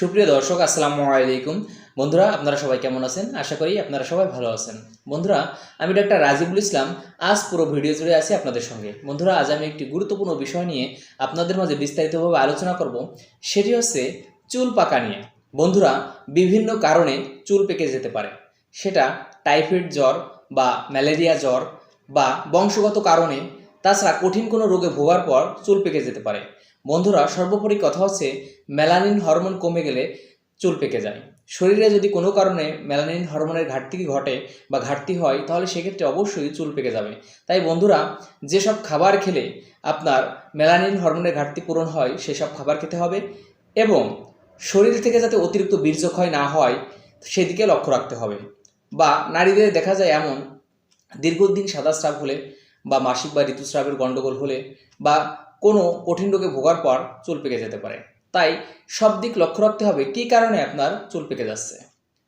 সুপ্রিয় দর্শক, আসসালামু আলাইকুম। বন্ধুরা, আপনারা সবাই কেমন আছেন? আশা করি আপনারা সবাই ভালো আছেন। বন্ধুরা, আমি ডাক্তার রাজিবুল ইসলাম। আজ পুরো ভিডিও জুড়ে আছি আপনাদের সঙ্গে। বন্ধুরা, আজ আমি একটি গুরুত্বপূর্ণ বিষয় নিয়ে আপনাদের মাঝে বিস্তারিতভাবে আলোচনা করব। সেটি হচ্ছে চুল পাকা নিয়ে। বন্ধুরা, বিভিন্ন কারণে চুল পেকে যেতে পারে। সেটা টাইফয়েড জ্বর বা ম্যালেরিয়া জ্বর বা বংশগত কারণে, তাছাড়া কঠিন কোনো রোগে ভোগার পর চুল পেকে যেতে পারে। বন্ধুরা, সর্বোপরি কথা হচ্ছে, মেলানিন হরমোন কমে গেলে চুল পেকে যায়। শরীরে যদি কোনো কারণে মেলানিন হরমোনের ঘাটতি ঘটে বা ঘাটতি হয়, তাহলে সেক্ষেত্রে অবশ্যই চুল পেকে যাবে। তাই বন্ধুরা, যেসব খাবার খেলে আপনার মেলানিন হরমোনের ঘাটতি পূরণ হয়, সেসব খাবার খেতে হবে এবং শরীর থেকে যাতে অতিরিক্ত বীর্যক্ষয় না হয়, সেদিকে লক্ষ্য রাখতে হবে। বা নারীদের দেখা যায় এমন, দীর্ঘদিন সাদা স্রাব হলে বা মাসিক বা ঋতুস্রাবের গণ্ডগোল হলে বা কোনো কঠিন রোগে ভোগার পর চুল পেকে যেতে পারে। তাই সব দিক লক্ষ্য রাখতে হবে কী কারণে আপনার চুল পেকে যাচ্ছে।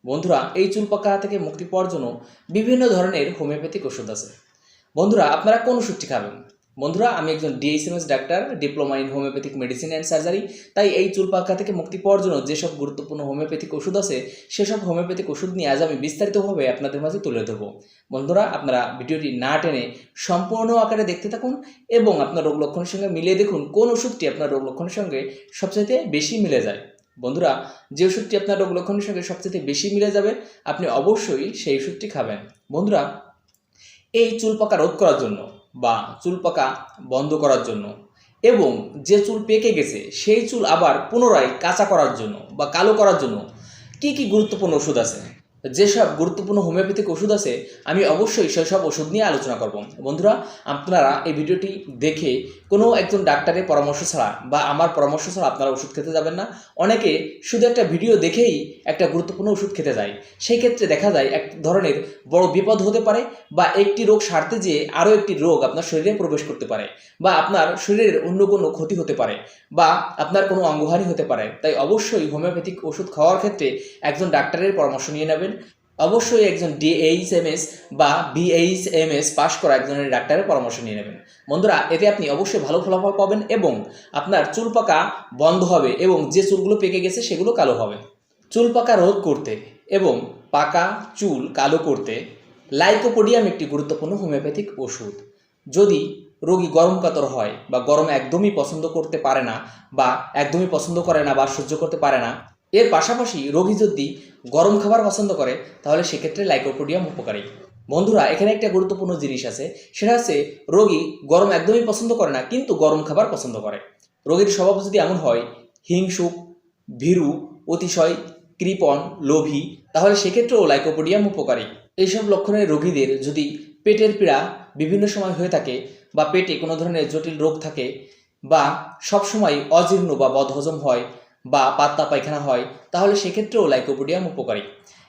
বন্ধুরা, এই চুল পাকা থেকে মুক্তি পাওয়ার জন্য বিভিন্ন ধরনের হোমিওপ্যাথিক ওষুধ আছে। বন্ধুরা, আপনারা কোন ওষুধটি খাবেন? বন্ধুরা, আমি একজন DSMS doctor diploma in homeopathic medicine and surgery তাই এই চুল পাকা থেকে মুক্তি পাওয়ার জন্য যেসব গুরুত্বপূর্ণ হোমিওপ্যাথিক ওষুধ আছে, সেসব হোমিওপ্যাথিক ওষুধ নিয়ে আজ আমি বিস্তারিতভাবে আপনাদের মাঝে তুলে ধরবো। বন্ধুরা, আপনারা ভিডিওটি না টেনে সম্পূর্ণ আকারে দেখতে থাকুন এবং আপনার রোগ লক্ষণের সঙ্গে মিলিয়ে দেখুন কোন ওষুধটি আপনার রোগ লক্ষণের সঙ্গে সবচাইতে বেশি মিলে যায়। বন্ধুরা, যে ওষুধটি আপনার রোগ লক্ষণের সঙ্গে সবচেয়ে বেশি মিলে যাবে, আপনি অবশ্যই সেই ওষুধটি খাবেন। বন্ধুরা, এই চুল পাকা রোধ করার জন্য বা চুল পাকা বন্ধ করার জন্য। এবং যে চুল পেকে গেছে, সেই চুল আবার পুনরায় কাঁচা করার জন্য বা কালো করার জন্য। কি কি গুরুত্বপূর্ণ ওষুধ আছে? যেসব গুরুত্বপূর্ণ হোমিওপ্যাথিক ওষুধ আছে, আমি অবশ্যই সেসব ওষুধ নিয়ে আলোচনা করব। বন্ধুরা, আপনারা এই ভিডিওটি দেখে কোনো একজন ডাক্তারের পরামর্শ ছাড়া বা আমার পরামর্শ ছাড়া আপনারা ওষুধ খেতে যাবেন না। অনেকে শুধু একটা ভিডিও দেখেই একটা গুরুত্বপূর্ণ ওষুধ খেতে যায়। সেই ক্ষেত্রে দেখা যায় এক ধরনের বড় বিপদ হতে পারে বা একটি রোগ সারতে যেয়ে আরও একটি রোগ আপনার শরীরে প্রবেশ করতে পারে বা আপনার শরীরের অন্য কোনো ক্ষতি হতে পারে বা আপনার কোনো অঙ্গহানি হতে পারে। তাই অবশ্যই হোমিওপ্যাথিক ওষুধ খাওয়ার ক্ষেত্রে একজন ডাক্তারের পরামর্শ নিয়ে নেবেন। অবশ্যই একজন ডিএইচএমএস বা বিএইচএমএস পাশ করা একজনের ডাক্তারের পরামর্শ নিয়ে নেবেন। বন্ধুরা, এতে আপনি অবশ্যই ভালো ফলাফল পাবেন এবং আপনার চুল পাকা বন্ধ হবে এবং যে চুলগুলো পেকে গেছে সেগুলো কালো হবে। চুল পাকা রোধ করতে এবং পাকা চুল কালো করতে লাইকোপোডিয়াম একটি গুরুত্বপূর্ণ হোমিওপ্যাথিক ওষুধ। যদি রোগী গরম কাতর হয় বা গরম একদমই পছন্দ করতে পারে না বা একদমই পছন্দ করে না বা সহ্য করতে পারে না এর পাশাপাশি রোগী যদি গরম খাবার পছন্দ করে, তাহলে সেক্ষেত্রে লাইকোপোডিয়াম উপকারী। বন্ধুরা, এখানে একটা গুরুত্বপূর্ণ জিনিস আছে, সেটা হচ্ছে রোগী গরম একদমই পছন্দ করে না, কিন্তু গরম খাবার পছন্দ করে। রোগীর স্বভাব যদি এমন হয়, হিংসুক, ভীরু, অতিশয়, কৃপণ, লোভী, তাহলে সেক্ষেত্রেও লাইকোপোডিয়াম উপকারী। এইসব লক্ষণের রোগীদের যদি পেটের পীড়া বিভিন্ন সময় হয়ে থাকে বা পেটে কোনো ধরনের জটিল রোগ থাকে বা সবসময় অজীর্ণ বা বদহজম হয় বা পাতলা পায়খানা হয়, তাহলে সেক্ষেত্রেও লাইকোপোডিয়াম উপকারী।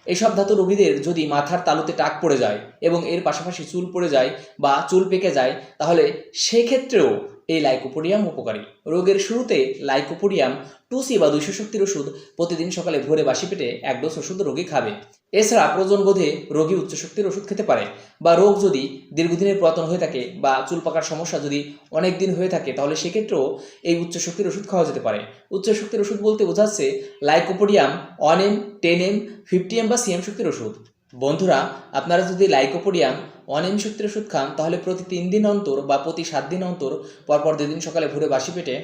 এইসব ধাতু রোগীদের যদি মাথার তালুতে টাক পড়ে যায় এবং এর পাশাপাশি চুল পড়ে যায় বা চুল পেকে যায়, তাহলে সেক্ষেত্রেও এই লাইকোপোডিয়াম উপকারী। রোগের শুরুতে লাইকোপোডিয়াম টু সি বা দুইশো শক্তির ওষুধ প্রতিদিন সকালে ভোরে বাসি পেটে এক ডোজ ওষুধ রোগী খাবে। এছাড়া প্রয়োজন বোধে রোগী উচ্চ শক্তির ওষুধ খেতে পারে বা রোগ যদি দীর্ঘদিনের পুরাতন হয়ে থাকে বা চুল পাকার সমস্যা যদি অনেক দিন হয়ে থাকে তাহলে সেক্ষেত্রেও এই উচ্চ শক্তির ওষুধ খাওয়া যেতে পারে। উচ্চ শক্তির ওষুধ বলতে বোঝাচ্ছে lycopodium one M, ten M, fifty M বা সিএম শক্তির ওষুধ। বন্ধুরা, আপনারা যদি লাইকোপোডিয়াম, অনিম সূত্রে ওষুধ খান, তাহলে প্রতি তিন দিন অন্তর বা প্রতি সাত দিন অন্তর, পরপর দুদিন সকালে ভোরে বাসি পেটে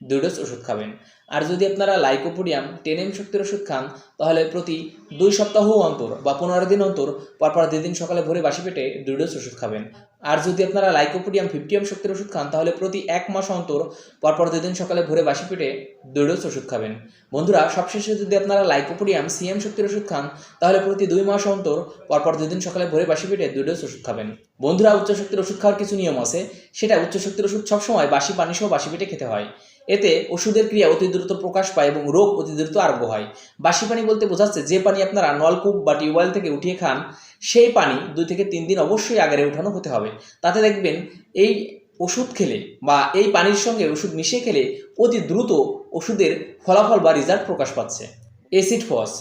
দুই ডোজ ওষুধ খাবেন। আর যদি আপনারা লাইকোপোডিয়াম টেন এম শক্তির ওষুধ খান, তাহলে প্রতি দুই সপ্তাহ অন্তর বা পনেরো দিন অন্তর পরপর দুই দিন সকালে ভোরে বাসি পেটে দুই ডোজ ওষুধ খাবেন। আর যদি আপনারা লাইকোপোডিয়াম ফিফটি এম শক্তির ওষুধ খান, তাহলে প্রতি এক মাস অন্তর পরপর দুই দিন সকালে ভোরে বাসি পেটে দুই ডোজ ওষুধ খাবেন। বন্ধুরা, সবশেষে যদি আপনারা লাইকোপোডিয়াম সিএম শক্তির ওষুধ খান, তাহলে প্রতি দুই মাস অন্তর পরপর দুই দিন সকালে ভোরে বাসি পেটে দুই ডোজ ওষুধ খাবেন। বন্ধুরা উচ্চ শক্তির ওষুধ খাওয়ার কিছু নিয়ম আছে। সেটা উচ্চ শক্তির ওষুধ সবসময় বাসি পানি সহ বাসি পেটে খেতে হয়। এতে ওষুধের ক্রিয়া অতি দ্রুত প্রকাশ পায় এবং রোগ অতি দ্রুত আরোগ্য হয়। বাসি পানি বলতে বোঝাচ্ছে যে পানি আপনারা নলকূপ বা টিউবওয়েল থেকে উঠিয়ে খান, সেই পানি দুই থেকে তিন দিন অবশ্যই আগারে উঠানো হতে হবে। তাতে দেখবেন এই ওষুধ খেলে বা এই পানির সঙ্গে ওষুধ মিশিয়ে খেলে অতি দ্রুত ওষুধের ফলাফল বা রেজাল্ট প্রকাশ পাচ্ছে। অ্যাসিড ফস,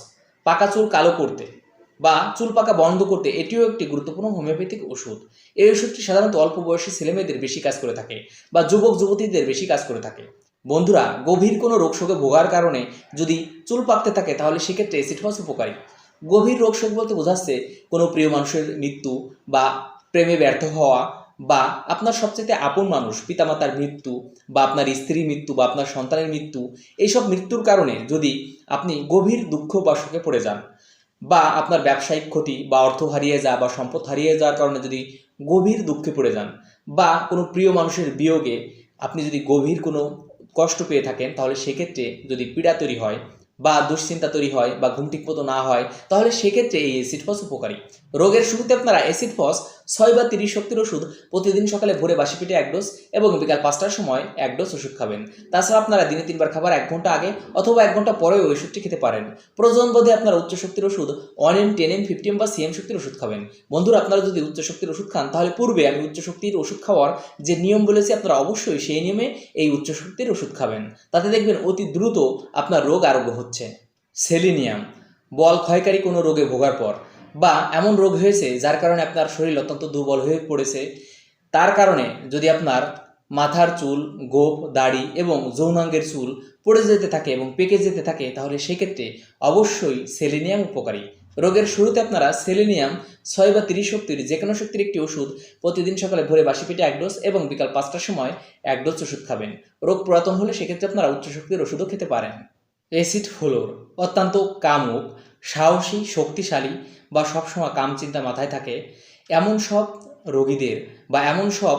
পাকা চুল কালো করতে বা চুল পাকা বন্ধ করতে এটিও একটি গুরুত্বপূর্ণ হোমিওপ্যাথিক ওষুধ। এই ওষুধটি সাধারণত অল্প বয়সী ছেলেমেয়েদের বেশি কাজ করে থাকে বা যুবক যুবতীদের বেশি কাজ করে থাকে। বন্ধুরা, গভীর কোনো রোগশোকে ভোগার কারণে যদি চুল পাকতে থাকে, তাহলে সেক্ষেত্রে অ্যাসিড ফস উপকারী। গভীর রোগশোক বলতে বোঝাচ্ছে কোনো প্রিয় মানুষের মৃত্যু বা প্রেমে ব্যর্থ হওয়া বা আপনার সবচেয়ে আপন মানুষ, পিতামাতার মৃত্যু বা আপনার স্ত্রীর মৃত্যু বা আপনার সন্তানের মৃত্যু, এইসব মৃত্যুর কারণে যদি আপনি গভীর দুঃখ বা শোকে পড়ে যান বা আপনার ব্যবসায়িক ক্ষতি বা অর্থ হারিয়ে যাওয়া বা সম্পদ হারিয়ে যাওয়ার কারণে যদি গভীর দুঃখে পড়ে যান বা কোনো প্রিয় মানুষের বিয়োগে আপনি যদি গভীর কোনো কষ্ট পেয়ে থাকেন, তাহলে সেক্ষেত্রে যদি পীড়া তৈরি হয় বা দুশ্চিন্তা তৈরি হয় বা ঘুম ঠিক না হয়, তাহলে সেক্ষেত্রে এই অ্যাসিড ফস উপকারী। রোগের শুরুতে আপনারা অ্যাসিড ফস ছয় বা তিরিশ শক্তির ওষুধ প্রতিদিন সকালে ভোরে বাসি পেটে এক ডোজ এবং বিকাল পাঁচটার সময় এক ডোজ ওষুধ খাবেন। তাছাড়া আপনারা দিনে তিনবার খাবার এক ঘণ্টা আগে অথবা এক ঘণ্টা পরেও ওই ওষুধটি খেতে পারেন। প্রয়োজন বোধে আপনারা উচ্চ শক্তির ওষুধ one M, ten M fifty M বা সিএম শক্তির ওষুধ খাবেন। বন্ধুরা, আপনারা যদি উচ্চ শক্তির ওষুধ খান, তাহলে পূর্বে আমি উচ্চ শক্তির ওষুধ খাওয়ার যে নিয়ম বলেছি, আপনারা অবশ্যই সেই নিয়মে এই উচ্চ শক্তির ওষুধ খাবেন। তাতে দেখবেন অতি দ্রুত আপনার রোগ আরোগ্য হচ্ছে। সেলিনিয়াম, বল ক্ষয়কারী কোনো রোগে ভোগার পর। বা এমন রোগ হয়েছে যার কারণে আপনার শরীর অত্যন্ত দুর্বল হয়ে পড়েছে, তার কারণে যদি আপনার মাথার চুল, গোপ, দাড়ি এবং যৌনাঙ্গের চুল পড়ে যেতে থাকে এবং পেকে যেতে থাকে, তাহলে সেক্ষেত্রে অবশ্যই সেলেনিয়াম উপকারী। রোগের শুরুতে আপনারা সেলেনিয়াম ছয় বা তিরিশ শক্তির যে কোনো শক্তির একটি ওষুধ প্রতিদিন সকালে ভোরে বাসি পেটে এক ডোজ এবং বিকাল পাঁচটার সময় এক ডোজ ওষুধ খাবেন। রোগ পুরাতন হলে সেক্ষেত্রে আপনারা উচ্চ শক্তির ওষুধও খেতে পারেন। অ্যাসিড ফ্লোর অত্যন্ত কামুক সাহসী, শক্তিশালী বা সবসময় কাম চিন্তা মাথায় থাকে, এমন সব রোগীদের বা এমন সব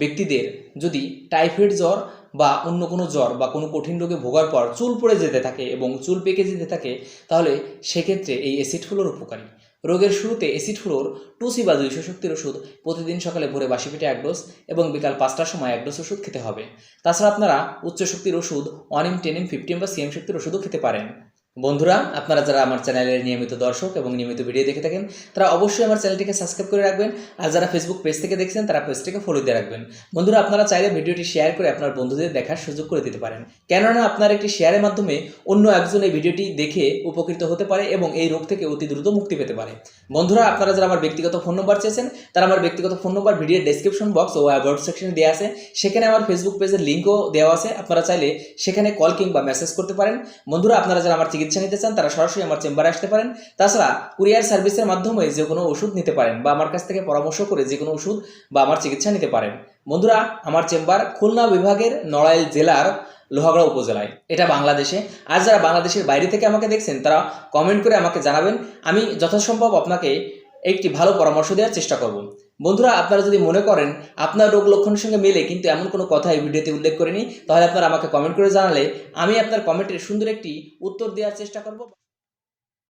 ব্যক্তিদের যদি টাইফয়েড জ্বর বা অন্য কোনো জ্বর বা কোনো কঠিন রোগে ভোগার পর চুল পড়ে যেতে থাকে এবং চুল পেকে যেতে থাকে, তাহলে সেক্ষেত্রে এই অ্যাসিড ফ্লোর উপকারী। রোগের শুরুতে অ্যাসিড ফ্লোর টু সি বা দুইশো শক্তির ওষুধ প্রতিদিন সকালে ভোরে বাসি পেটে এক ডোজ এবং বিকাল পাঁচটার সময় এক ডোজ ওষুধ খেতে হবে। তাছাড়া আপনারা উচ্চ শক্তির ওষুধ one M ten M fifteen বা সিএম শক্তির ওষুধও খেতে পারেন। বন্ধুরা, আপনারা যারা আমার চ্যানেলের নিয়মিত দর্শক এবং নিয়মিত ভিডিও দেখে থাকেন, তারা অবশ্যই আমার চ্যানেলটিকে সাবস্ক্রাইব করে রাখবেন। আর যারা ফেসবুক পেজ থেকে দেখছেন, তারা পেজটিকে ফলো দিয়ে রাখবেন। বন্ধুরা, আপনারা চাইলে ভিডিওটি শেয়ার করে আপনার বন্ধুদের দেখার সুযোগ করে দিতে পারেন। কেননা, আপনার একটি শেয়ারের মাধ্যমে অন্য একজন এই ভিডিওটি দেখে উপকৃত হতে পারে এবং এই রোগ থেকে অতি দ্রুত মুক্তি পেতে পারে। বন্ধুরা, আপনারা যারা আমার ব্যক্তিগত ফোন নম্বর চেয়েছেন, তারা আমার ব্যক্তিগত ফোন নম্বর ভিডিওর ডেসক্রিপশন বক্স ও অ্যাবাউট সেকশনে দেওয়া আছে। সেখানে আমার ফেসবুক পেজের লিঙ্কও দেওয়া আছে। আপনারা চাইলে সেখানে কল কিংবা মেসেজ করতে পারেন। বন্ধুরা, আপনারা যারা আমার চিকিৎসা নিতে চান, তারা সরাসরি আমার চেম্বারে আসতে পারেন। তাছাড়া কুরিয়ার সার্ভিসের মাধ্যমে যে কোনো ওষুধ নিতে পারেন বা আমার কাছ থেকে পরামর্শ করে যে কোনো ওষুধ বা আমার চিকিৎসা নিতে পারেন। বন্ধুরা, আমার চেম্বার খুলনা বিভাগের নড়াইল জেলার লোহাগড়া উপজেলায়। এটা বাংলাদেশে। আর যারা বাংলাদেশের বাইরে থেকে আমাকে দেখছেন, তারা কমেন্ট করে আমাকে জানাবেন। আমি যথাসম্ভব আপনাকে একটি ভালো পরামর্শ দেওয়ার চেষ্টা করব। বন্ধুরা, আপনারা যদি মনে করেন আপনার রোগ লক্ষণের সঙ্গে মেলে, কিন্তু এমন কোনো কথা এই ভিডিওতে উল্লেখ করিনি, তাহলে আপনারা আমাকে কমেন্ট করে জানালে, আমি আপনার কমেন্টের সুন্দর একটি উত্তর দেওয়ার চেষ্টা করব।